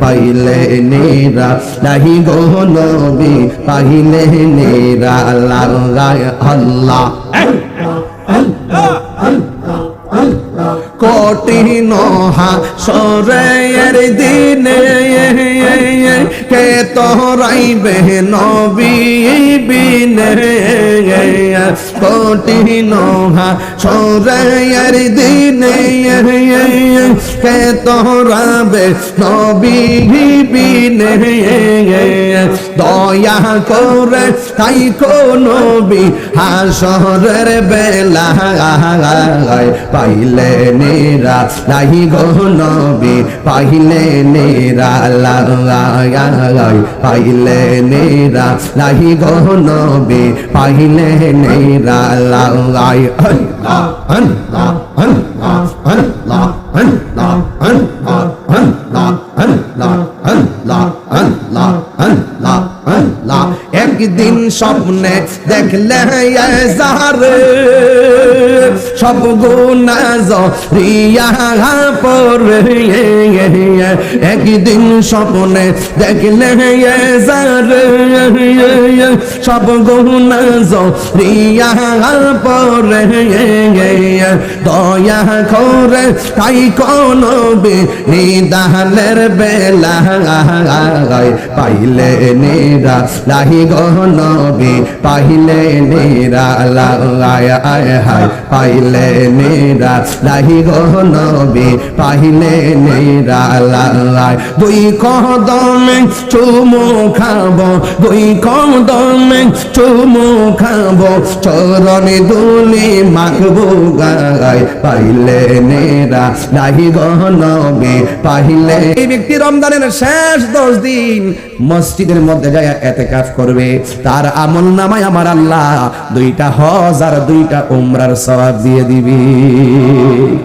পাইলে নেরা, নাহি গো নবী, পাইলে নেরা লাগায় আল্লাহ। কঠিন সরের দিনে, কে তোরাইবে নবী বিনে। কঠিন দয়া করে তাই নবী হাসরের বেলা পাইলে নেরা নাহি গো নবী পাইলে নেরা পাইলে নেরা নাহি গো নবী পাইলে নেরা লাগাই আল্লাহ আল্লাহ আল্লাহ আল্লাহ আল্লাহ আল্লাহ আল্লাহ আল্লাহ আল্লাহ আল্লাহ আল্লাহ আল্লাহ একদিন স্বপ্নে দেখলে যারে সব গুণা পরে একদিন স্বপ্নে দেখলে সব গুণা রিয়া পরে দয়া করে তাই কোন নিদানের বেলা পাইলে নেরা লাহি গনবি পাইলে নেরা লাগায় আয় হায়, পাইলে নেরা নেরা লাগায় দুই কদমে চুমু দুই কদমে চুমু দুলি নেরা এই ব্যক্তি শেষ দশ দিন মসজিদের মধ্যে যায় এতে কাজ করবে। তার আমল নামায় আমার আল্লাহ, দুইটা হজ আর দুইটা উমরার সবাব দিয়ে দিবি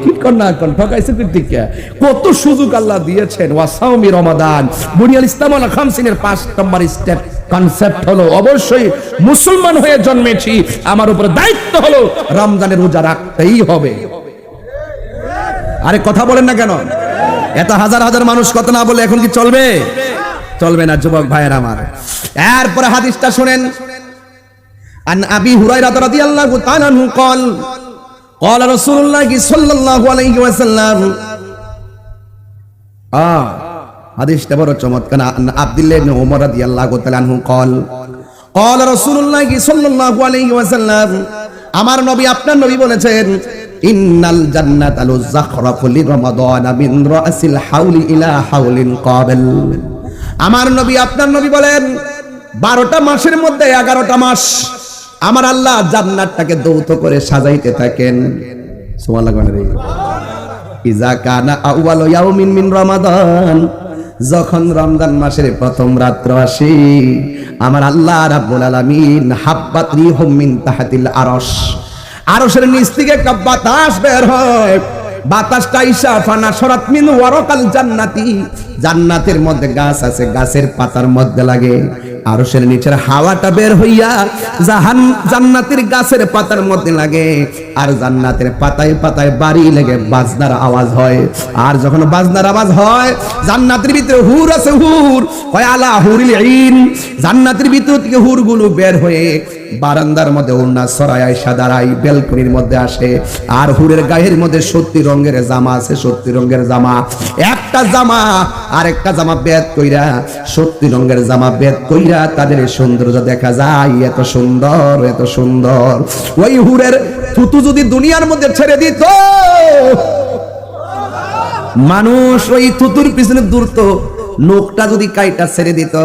কি কর না কর ঠকাইছে কৃতিকা কত সুযোগ আল্লাহ দিয়েছেন ওয়াসাউমি রমাদান বুনিয়াল ইসলাম আল খামসিনের পাঁচ নম্বর স্টেপ কনসেপ্ট হলো অবশ্যই মুসলমান হয়ে জন্মেছি আমার উপরে দায়িত্ব হলো রমজানের রোজা রাখতেই হবে আরে কথা বলেন না কেন এত হাজার হাজার মানুষ কত না বলে এখন কি চলবে চলবে না যুবক ভাইয়ের আমার এরপরে হাদিসটা শুনেন আন আবি হুরায়রা রাদিয়াল্লাহু তাআলা আনহু قال قال رسول الله صلى الله عليه وسلم আ হাদিসটা বড় চমৎকার আন আব্দুল্লাহ ইবনে ওমর রাদিয়াল্লাহু তাআলা আনহু قال قال رسول الله صلى الله عليه وسلم আমার নবী আপনার নবী বলেছেন ইন্নাল জান্নাত আলু জাখরাফু লিরমাদান মিন রাসিল হাউলি ইলা হাউলিন কাবিল আমার নবী আপনার নবী বলেন বারোটা মাসের মধ্যে এগারোটা মাস আমার আল্লাহ জান্নাতটাকে দৌত করে সাজাইতে থাকেন। ইজা কানা আউয়াল ইয়াউমিন মিন যখন রমজান মাসের প্রথম রাত্র আসে, আমার আল্লাহ রাব্বুল আলামিন হাব্বাত রিহুম মিন তাহাতিল আরশ। আরশের নিচ থেকে বাতাস বের হয়। বাতাসটা ইসা ফানা সরাত মিন জান্নাতি। জান্নাতের মধ্যে গাছ আছে, গাছের পাতার মধ্যে লাগে। আরশের নিচের হাওয়াটা বের হইয়া জাহান, জান্নাতের গাছের পাতার মধ্যে লাগে। আর জান্নাতের পাতায় পাতায় বাড়ি লেগে বাজনার আওয়াজ হয়। আর যখন বাজনার আওয়াজ হয়, জান্নাতের ভিতরে হুর আছে হুর কয় আলা হুরিল ঈন জান্নাতের ভিতর থেকে হুরগুলো বের হয়ে বারান্দার মধ্যে উন্না সরাই আইসা দাঁড়াই বেলকনির মধ্যে আসে। আর হুরের গায়ের মধ্যে সত্যি রঙের জামা আছে, সত্যি রঙের জামা। একটা জামা আর একটা জামা বেদ কইরা, সত্যি রঙের জামা বেদ কইরা তাদের সৌন্দর্য দেখা যায়। এত সুন্দর এত সুন্দর। ওই হুরের থুতু যদি দুনিয়ার মধ্যে ছেড়ে দিত, মানুষ ওই থুতুর পিছনে দূরত নোকটা যদি কাইটা ছেড়ে দিত,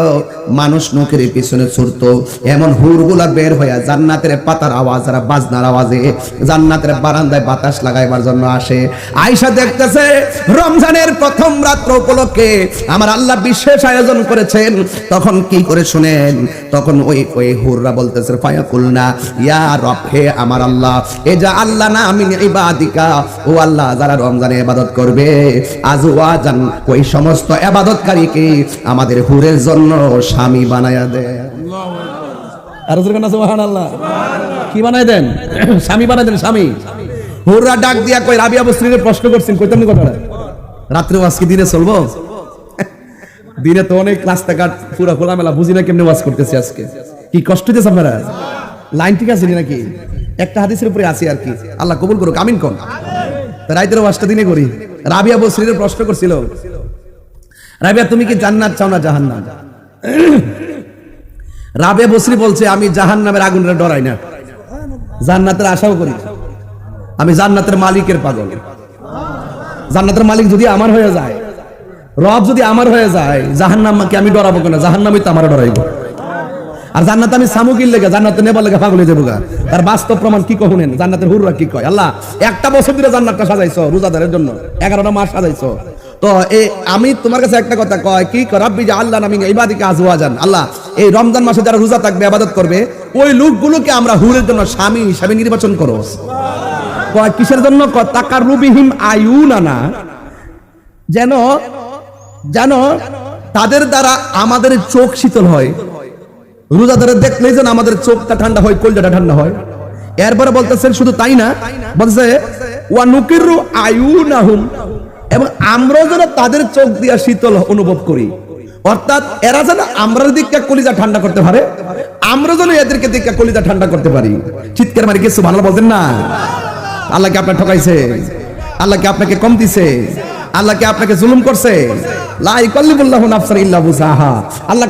মানুষ নোকের পিছনে ছুটতো। এমন হুরগুলা বের হইয়া জান্নাতের পাতার আওয়াজ আর বাজনার আওয়াজে জান্নাতের বারান্দায় বাতাস লাগাইবার জন্য আসে। আয়সা দেখতেছে, রমজানের প্রথম রাত্র উপলক্ষে আমার আল্লাহ বিশেষ আয়োজন করেছেন। তখন কি করে শুনেন? তখন ওই ওই হুররা বলতেছে, ফায়াকুলনা, ইয়া রব, হে আমার আল্লাহ, এ যা আল্লাহ না আমি ইবাদিকা, ও আল্লাহ, যারা রমজানে ইবাদত করবে আজওয়াজান ওই সমস্ত ইবাদতকারীকে আমাদের হুরের জন্য স্বামী বানায়া দে আর সুবহানাল্লাহ। কি বানাই দেন? স্বামী বানাই দেন, স্বামী। হুররা ডাক দিয়া কই রাবিয়া বস্ত্রীর প্রশ্ন করছেন, কইতাম নি কথাটা? রাত্রে আজকে দিনে চলবো? দিনে তো অনেক রাস্তাঘাট, পুরো খোলামেলা, বুঝি না কেমনে ওয়াজ করতেছি আজকে। কি কষ্ট হইতেছে আপনারা? লাইন ঠিক আছে নাকি? একটা হাদিসের উপরে আছি আর কি। আল্লাহ কবুল করুক, আমিন কোন। রাইতের ওয়াজটা দিনে করি। রাবি রাবিয়া বসরির প্রশ্ন করছিল রাবিয়া, তুমি কি জান্নাত চাও না জাহান্নাম? রাবিয়া বসরি বলছে, আমি জাহান্নামের আগুনের ডরাই না। জান্নাতের আশাও করি। আমি জান্নাতের মালিকের পাগল। জান্নাতের মালিক যদি আমার হয়ে যায়, রব যদি আমার হয়ে যায়, জাহান্নামকে আমি ডরাবো কেন? জাহান্নামই তো আমার ডরাইবো। আর জান্নাত আমি সামুকির লেগে জান্নাতে নেবার লেগে পাগল যাব গা। তার বাস্তব প্রমাণ কি কহুনেন জান্নাতের হুররা কি কয়? আল্লাহ, একটা বছর ধরে জান্নাতটা সাজাইছো, রোজাদারের জন্য। এগারোটা মাস সাজাইছো। তো এই আমি তোমার কাছে একটা কথা কয়, কি রাব্বি যে আল্লাহ নামি ইবাদিকে আজওয়াজান। আল্লাহ, এই রমজান মাসে যারা রোজা থাকবে আবাদত করবে, ওই লোকগুলোকে আমরা হুরের জন্য স্বামী হিসাবে নির্বাচন করো কয়, কিসের জন্য? তাকার রুবিহীন আয়ুনা না যেন যেন তাদের দ্বারা আমাদের চোখ শীতল হয়। রোজাদারে দেখলেই যেন আমাদের চোখটা ঠান্ডা হয়, কলজাটা ঠান্ডা হয়। এরপরে বলতেছেন, শুধু তাই না? বলছে, ওয়া নুকিরু আয়ুনাহুম। এবং আমরাও যেন তাদের চোখ দিয়া শীতল অনুভব করি। অর্থাৎ এরা যেন আমরা দিকটা কলিজা ঠান্ডা করতে পারে আমরা যেন এদেরকে দিকটা কলিজা ঠান্ডা করতে পারি। চিৎকার মারি কিছু ভালো বলছেন না? আল্লাহকে আপনার ঠকাইছে? আল্লাহকে আপনাকে কম দিছে? আল্লাহকে আপনাকে জুলুম করছে? আল্লাহ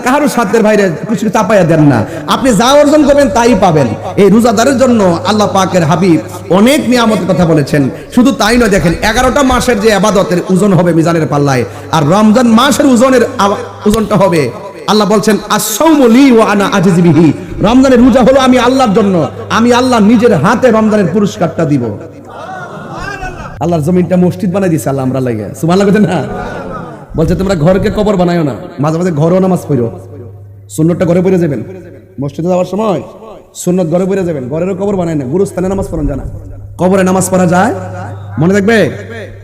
বাইরে কিছু চাপাইয়া দেন না। আপনি যা অর্জন করবেন তাই পাবেন। এই রোজাদারের জন্য আল্লাহ পাকের হাবিব অনেক নিয়ামতের কথা বলেছেন। শুধু তাই নয়, দেখেন, এগারোটা মাসের যে আবাদতের ওজন হবে মিজানের পাল্লায়, আর রমজান মাসের ওজনের ওজনটা হবে, আল্লাহ বলছেন আসাউমলি রমজানের রোজা হলো আমি আল্লাহর জন্য, আমি আল্লাহ নিজের হাতে রমজানের পুরস্কারটা দিব। আল্লাহর জমিনটা মসজিদ বানাই দিছে আল্লাহ আমরা লাগে। সুমান লাগছে না? বলছে, তোমরা ঘরকে কবর বানায়ো না। মাঝে মাঝে ঘরেও নামাজ পড়ো সুন্নতটা ঘরে পড়ে যাবেন। মসজিদে যাওয়ার সময় সুন্নত ঘরে পড়ে যাবেন। ঘরেরও কবর বানায় না গুরুস্থানে নামাজ পড়েন, জানা। কবরে নামাজ পড়া যায়? মনে থাকবে?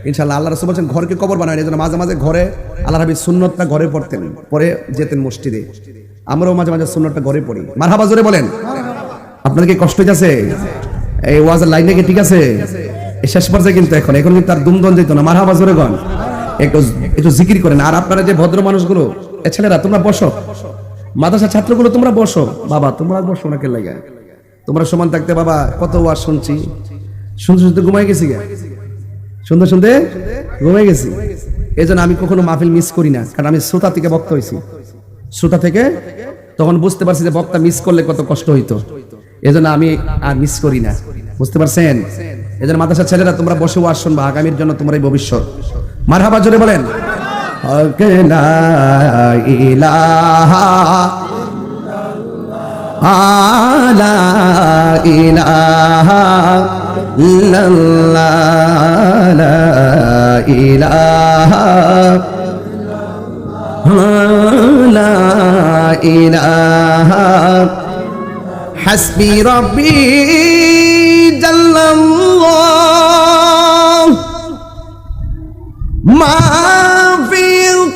ইনশাল্লাহ আল্লাহ রসুল বলছেন, ঘরকে কবর বানায় না মাঝে মাঝে ঘরে আল্লাহ হাবিব সুন্নতটা ঘরে পড়তেন। পরে যেতেন মসজিদে। আমরাও মাঝে মাঝে সুন্নতটা ঘরে পড়ি। মারহাবা জোরে বলেন। আপনার কি কষ্ট হইতাছে? এই ওয়াজের লাইনে কি ঠিক আছে? শেষ পর্যায়ে কিন্তু এখন এখন কিন্তু তার দুমদন যেত না, মারহাবা জোরে গন একটু একটু জিকির করেন। আর আপনারা যে ভদ্র মানুষগুলো ছেলেরা, তোমরা বসো। মাদ্রাসা ছাত্রগুলো, তোমরা বসো। বাবা, তোমরা বসো ওনাকে লাগে? তোমরা সমান থাকতে, বাবা, কত ওয়াজ শুনছি। শুনতে শুনতে ঘুমাই গেছি গে। শুনতে শুনতে ঘুমাই গেছি। এই আমি কখনো মাহফিল মিস করি না, কারণ আমি শ্রোতা থেকে বক্তা হয়েছি। শ্রোতা থেকে তখন বুঝতে পারছি যে বক্তা মিস করলে কত কষ্ট হইতো। এজন্য আমি আর মিস করি না। বুঝতে পারছেন? এজন্য মাদ্রাসা ছেলেরা, তোমরা বসে ওয়াজ শুনবা, আগামীর জন্য তোমার এই ভবিষ্যৎ। মারহাবা জোরে বলেন। ইলাহা হাসবি রব্বি জাল্লাল্লাহ। মা ফি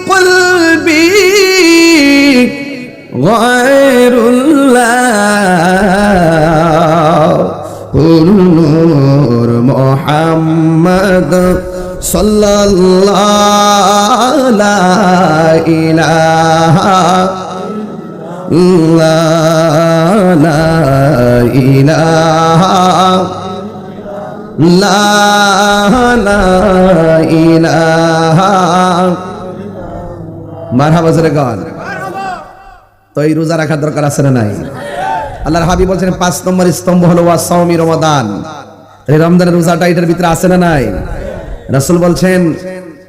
কলবি গায়রুল্লাহ। নূর মুহাম্মদ সাল্লাল্লাহু লা ইলাহা লা ইলাহা লা ইলাহা মারহাবা জোরে গান। তো এই রোজা রাখার দরকার আছে না নাই? আল্লাহর হাবি বলছেন, পাঁচ নম্বর স্তম্ভ হলো ওয়াসাউমি রমাদান। রমদানের রোজাটা এটার ভিতরে আছে না নাই? রসুল বলছেন,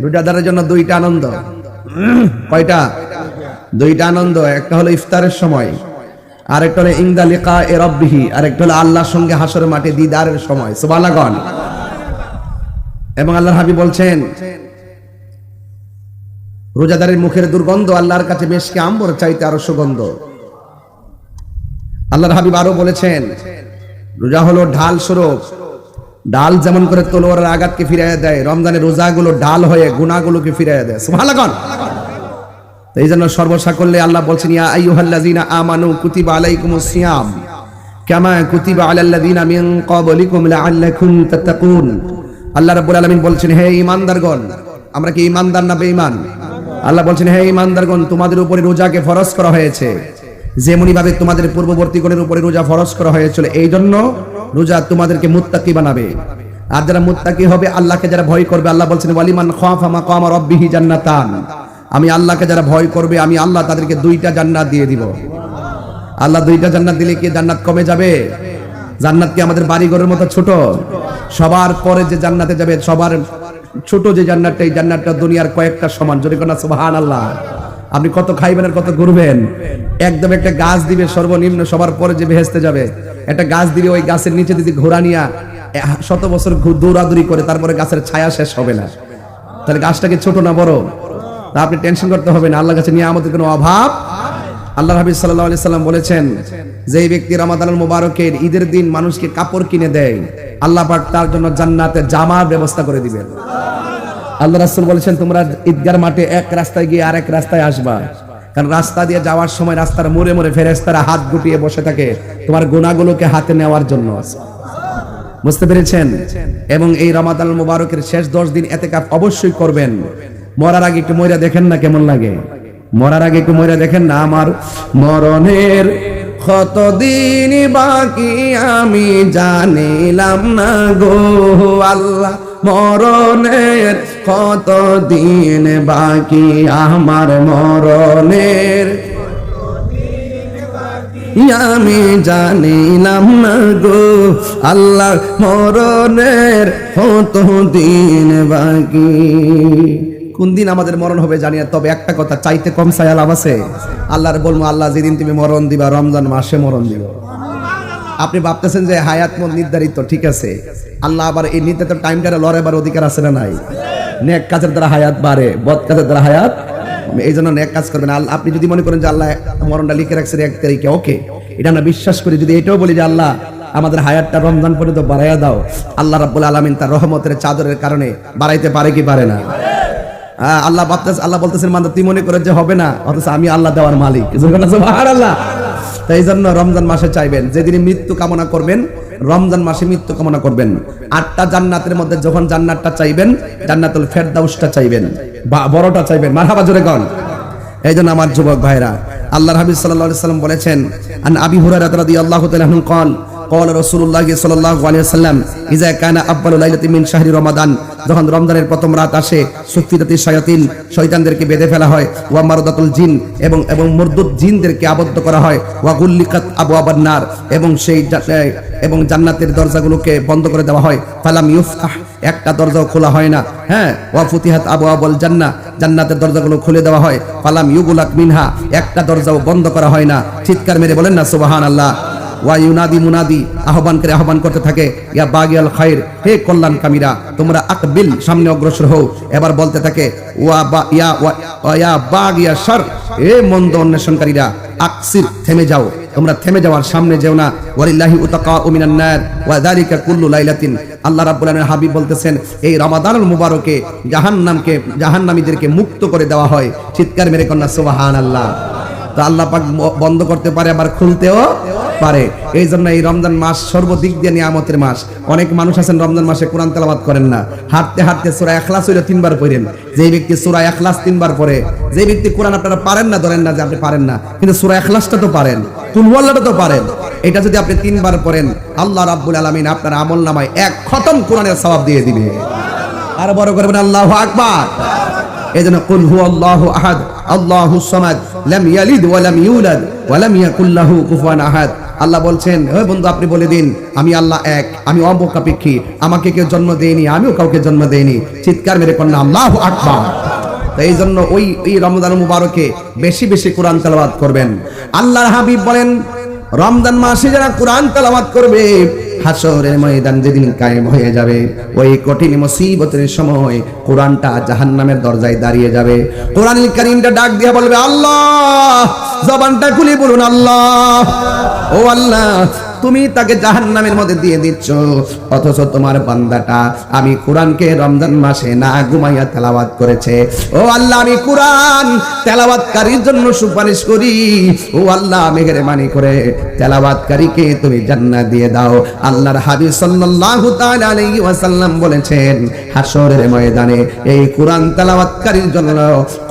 রোজাদারের জন্য দুইটা আনন্দ। কয়টা? দুইটা আনন্দ, একটা হলো ইফতারের সময় আর একটা হলো ইংদা লিকা এ রব্বিহি আর একটা হলো আল্লাহর সঙ্গে হাসরের মাঠে দিদারের সময়। সুবহানাল্লাহ। এবং আল্লাহর হাবিব বলছেন, রোজাদারের মুখের দুর্গন্ধ আল্লাহর কাছে মেশকে আম্বর চাইতে আরও সুগন্ধ। আল্লাহর হাবিব আরও বলেছেন, রোজা হলো ঢাল স্বরূপ। ডাল যেমন করে তলোয়ারের আঘাতকে ফিরাইয়া দেয়, রমজানের রোজাগুলো ডাল হয়ে গুণাগুলোকে ফিরাইয়া দেয়। সুবহানাল্লাহ। এই জন্য সর্বসা করলে আল্লাহ বলছেন আমানু কুতিবা সিয়াম। কুতিবা আল্লাহ বলছেন, হে আমরা কি না বেঈমান? আল্লাহ বলছেন, হে তোমাদের উপরে রোজাকে ফরজ করা হয়েছে। তোমাদের উপরে রোজা ফরজ করা হয়েছিল এই জন্য রোজা তোমাদেরকে মুত্তাকি বানাবে। আর যারা মুত্তাকি হবে, আল্লাহকে যারা ভয় করবে, আল্লাহ বলছেন, ওয়ালিমান খাফা মাকামা রাব্বিহি জান্নাতান। আমি আল্লাহকে যারা ভয় করবে, আমি আল্লাহ তাদেরকে দুইটা জান্নাত দিয়ে দিব। আল্লাহ দুইটা জান্নাত দিলে কি জান্নাত কমে যাবে? জান্নাত কি আমাদের বাড়িঘরের মতো ছোট? সবার পরে যে জান্নাতে যাবে, সবার ছোট যে জান্নাতটা, এই জান্নাতটা দুনিয়ার কয়েকটা সমান। যদি কোন সুবহান আল্লাহ আপনি কত খাইবেন আর কত ঘুরবেন? একদম একটা গাছ দিবে সর্বনিম্ন, সবার পরে যে বেহেস্তে যাবে। একটা গাছ দিবে, ওই গাছের নিচে যদি ঘোরা নিয়া শত বছর দৌড়াদৌড়ি করে, তারপরে গাছের ছায়া শেষ হবে না। তাহলে গাছটাকে ছোট না বড়? তা আপনি টেনশন করতে হবে না আল্লাহ কাছে নিয়ে আমাদের কোনো অভাব। আল্লাহ হাবিব সাল্লাহ আলি সাল্লাম বলেছেন যে ব্যক্তি রমাদান মুবারকের ঈদের দিন মানুষকে কাপড় কিনে দেয়, আল্লাহ পাক তার জন্য জান্নাতে জামার ব্যবস্থা করে দিবেন। আল্লাহ রাসূল বলেছেন, তোমরা ঈদগার মাঠে এক রাস্তায় গিয়ে আরেক রাস্তায় আসবা। কারণ রাস্তা দিয়ে যাওয়ার সময় রাস্তার মোড়ে মোড়ে ফেরেস্তারা হাত গুটিয়ে বসে থাকে তোমার গুণাগুলোকে হাতে নেওয়ার জন্য। বুঝতে পেরেছেন? এবং এই রমাদান মুবারকের শেষ দশ দিন এতে অবশ্যই করবেন। মরার আগে একটু ময়রা দেখেন না কেমন লাগে। মরার আগে একটু ময়রা দেখেন না আমার মরণের কতদিন বাকি আমি জানিলাম না গো আল্লাহ। মরণের কতদিন বাকি আমার মরণের। আমি জানিলাম না গো আল্লাহ, মরণের কত দিন বাকি। কোন দিন আমাদের মরণ হবে জানি না, তবে একটা কথা, চাইতে কম চাই লাভ আছে। আল্লাহর বলব আল্লাহ যেদিন তুমি মরণ দিবা, রমজান মাসে মরণ দিবা। আপনি ভাবতেছেন যে হায়াত মন নির্ধারিত, ঠিক আছে। আল্লাহ আবার এই নির্ধারিত টাইমটা লড়াইবার অধিকার আছে না নাই? নেক কাজের দ্বারা হায়াত বাড়ে, বদ কাজের দ্বারা হায়াত এই জন্য নেক কাজ করবেন। আল্লাহ আপনি যদি মনে করেন যে আল্লাহ মরণটা লিখে রাখছে এক তারিখে, ওকে। এটা আমরা বিশ্বাস করি। যদি এটাও বলি যে আল্লাহ, আমাদের হায়াতটা রমজান পর্যন্ত বাড়াইয়া দাও, আল্লাহ রাব্বুল আলামিন তার রহমতের চাদরের কারণে বাড়াইতে পারে কি পারে না? আল্লাহ ভাবতেছে, আল্লাহ বলতেছেন মানে তুই মনে করে যে হবে না, অথচ আমি আল্লাহ দেওয়ার মালিক। আল্লাহ তাই এই জন্য রমজান মাসে চাইবেন, যেদিন মৃত্যু কামনা করবেন, রমজান মাসে মৃত্যু কামনা করবেন। আটটা জান্নাতের মধ্যে যখন জান্নাতটা চাইবেন, জান্নাতুল ফেরদাউসটা চাইবেন, বা বড়টা চাইবেন। মারহাবা জোরে কন। এই জন্য আমার যুবক ভাইরা আল্লাহ হাবিব আলাইহি সাল্লাম বলেছেন, আন আবি হুরায়রা রাদিয়াল্লাহু তাআলা আনহু কল রসুল্লাহ সাল্লাহ আলিয়াল্লাম ইজা কানা আব্বাল মিন শাহরি রমাদান যখন রমজানের প্রথম রাত আসে, সুফিদাতি শয়াতিন শয়তানদেরকে বেঁধে ফেলা হয়, ওয়া মারদাতুল জিন এবং এবং মরদুদ জিনদেরকে আবদ্ধ করা হয়, ওয়া গুল্লিকাত আবু নার এবং সেই এবং জান্নাতের দরজাগুলোকে বন্ধ করে দেওয়া হয়। ফালাম ইউফতাহ, একটা দরজাও খোলা হয় না। হ্যাঁ ওয়া ফুতিহাত আবু আবল জান্না জান্নাতের দরজাগুলো খুলে দেওয়া হয়। ফালাম ইউগুলাক মিনহা, একটা দরজাও বন্ধ করা হয় না। চিৎকার মেরে বলেন না সুবাহান আল্লাহ ওয়া ইউনাদি মুনাদি করে আহ্বান করতে থাকে, ইয়া বাগিয়াল খাইর, হে কল্যাণ কামিরা তোমরা আকবিল সামনে অগ্রসর হও। এবার বলতে থাকে, ওয়া বা, ইয়া, ওয়া ইয়া বাগিয়া শার, হে মন্দ অন্বেষণকারীরা, আকসির, থেমে যাও। তোমরা থেমে যাওয়ার সামনে যেও না। ওয়ালিল্লাহি উতাকা মিনান নার, ওয়া যালিকা কুল্লু লাইলাতিন। আল্লাহ রাব্বুল আলামিন হাবিব বলতেছেন, এই রমাদানুল মুবারকে জাহান্নামকে, জাহান্নামীদেরকে মুক্ত করে দেওয়া হয়। চিৎকার মেরে কন্যা, সুবহানাল্লাহ। তো আল্লাহ পাক বন্ধ করতে পারে, আবার খুলতেও পারে। এই জন্য এই রমজান মাস সর্বদিক দিয়ে নিয়ামতের মাস। অনেক মানুষ আছেন রমজান মাসে কোরআন তেলাবাদ করেন না। হাঁটতে হাঁটতে সূরা ইখলাস হইল তিনবার পড়েন। যে ব্যক্তি সূরা ইখলাস তিনবার পড়ে, যেই ব্যক্তি কোরআন আপনারা পারেন না, ধরেন না যে আপনি পারেন না, কিন্তু সূরা ইখলাসটা তো পারেন তুলওয়াল্লাটা তো পারেন। এটা যদি আপনি তিনবার পড়েন, আল্লাহ রাব্বুল আলামিন আপনার আমল নামায় এক খতম কোরআনের সওয়াব দিয়ে দিবে। আর বড় করবেন আল্লাহু আকবার। এই জন্য কুল হু আল্লাহু আহাদ, আল্লাহু সামাদ, লাম ইয়ালিদ ওয়া লাম ইউলাদ, ওয়া লাম ইয়াকুল লাহু কুফুয়ান আহাদ। আল্লাহ বলছেন, হে বন্ধু, আপনি বলে দিন, আমি আল্লাহ এক, আমি অমুখাপেক্ষী আমাকে কেউ জন্ম দেয়নি, আমিও কাউকে জন্ম দেয়নি। চিৎকার মেরে কন্যা আল্লাহ আকবার! এই জন্য ওই ওই রমজান মুবারকে বেশি বেশি কোরআন তালাবাদ করবেন। আল্লাহ হাবিব বলেন, রমজান মাসে যারা কোরআন তালাবাদ করবে হাসরের ময়দান যেদিন কায়েম হয়ে যাবে, ওই কঠিন মুসিবতের সময় কোরআনটা জাহান্নামের দরজায় দাঁড়িয়ে যাবে। কোরআনুল কারীমটা ডাক দিয়ে বলবে, আল্লাহ! জবানটা খুলে বলুন, আল্লাহ! ও আল্লাহ! তুমি তাকে জাহান্নামের মধ্যে দিয়ে দিচ্ছ। অথচ তোমার বান্দাটা আমি কোরআনকে রমজান মাসে না ঘুমাইয়া তেলাওয়াত করেছে। ও আল্লাহ, আমি কোরআন তেলাওয়াতকারীর জন্য সুপারিশ করি। ও আল্লাহ, মেহেরবানি করে তেলাওয়াতকারীকে তুমি জান্নাত দিয়ে দাও। আল্লাহর হাবিব সাল্লাল্লাহু তাআলা আলাইহি ওয়াসাল্লাম বলেছেন হাসরের ময়দানে এই কোরআন তেলাওয়াতকারীর জন্য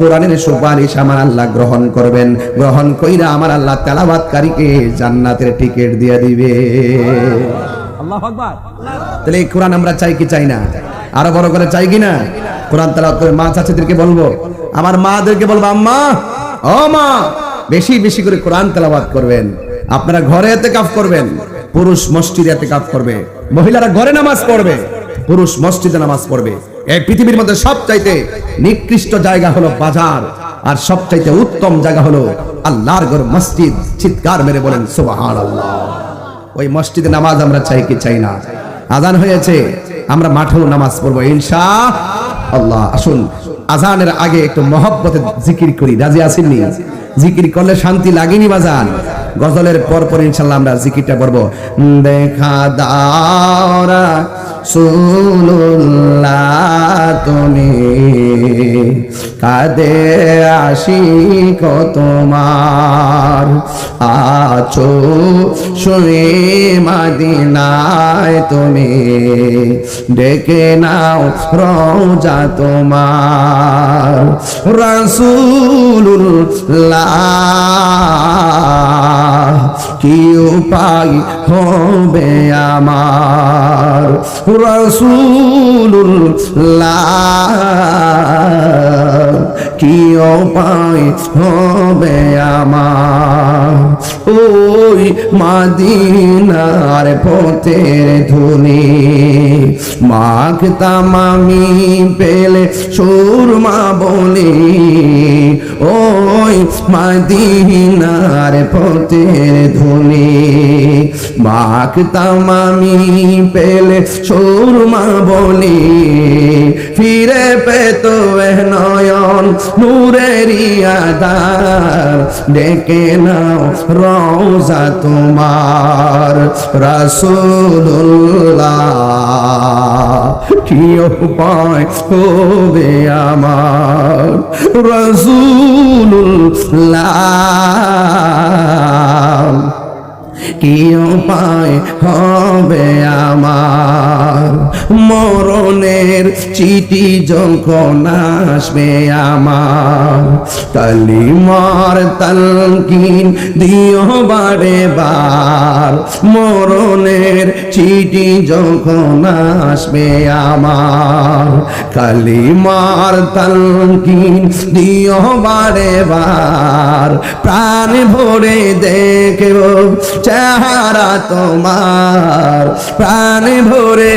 কোরআনের সুপারিশ আমার আল্লাহ গ্রহণ করবেন। গ্রহণ কইরা আমার আল্লাহ তেলাওয়াতকারীকে জান্নাতের টিকিট দিয়ে দিবে। আল্লাহ আকবার। তাহলে এই কোরআন আমরা চাই কি চাই না? আরও বড় করে চাই কি না? কোরআন মা চাচিদেরকে বলব আমার মাদেরকে বলব আম্মা ও মা বেশি বেশি করে কোরআন তেলাওয়াত করবেন। আপনারা ঘরে এতে কাফ করবেন পুরুষ মসজিদে এতে কাফ করবে। মহিলারা ঘরে নামাজ পড়বে পুরুষ মসজিদে নামাজ পড়বে। এই পৃথিবীর মধ্যে সবচাইতে নিকৃষ্ট জায়গা হলো বাজার আর সবচাইতে উত্তম জায়গা হলো আল্লাহর ঘর মসজিদ। চিৎকার মেরে বলেন সুবহানাল্লাহ। ওই মসজিদে নামাজ আমরা চাই কি চাই না। আজান হয়েছে, আমরা মাঠেও নামাজ পড়ব ইনশা আল্লাহ, আসুন। আজানের আগে একটু মহব্বতে জিকির করি। রাজি আসেননি জিকির করলে শান্তি লাগেনি বাজান। গজলের পর পর ইনশাল্লাহ আমরা জিকিরটা পড়ব দেখা দাওরা তুমি কাদে আসি তোমার। আছো শুয়ে মাদিনায় তুমি ডেকে নাও রোজা তোমার। রসুল্লাহ কি উপায় হবে আমার? রসুল্লাহ কি উপায় হবে আমার? ওই মাদিনার পথের ধুনি মাখতাম আমি পেলে সুরমা বলি, ওই মাদিনার পথের ধুনি মাখতাম আমি পেলে সুরমা বলি, ফিরে পেত নয়ন নূরের আদার ডেকে নাও রওজা তোমার, রাসূলুল্লাহ। কি উপায় হবে আমার? রাসূলুল্লাহ। কি উপায় হবে আমার? মরণের চিঠি যখন আসবে আমার কালিমার তালকিন দিও বারে বার। মরণের চিঠি যখন আসবে আমার কালিমার তালকিন দিও বারে বার। প্রাণ ভরে দেখব চেহারা তোমার প্রাণ ভরে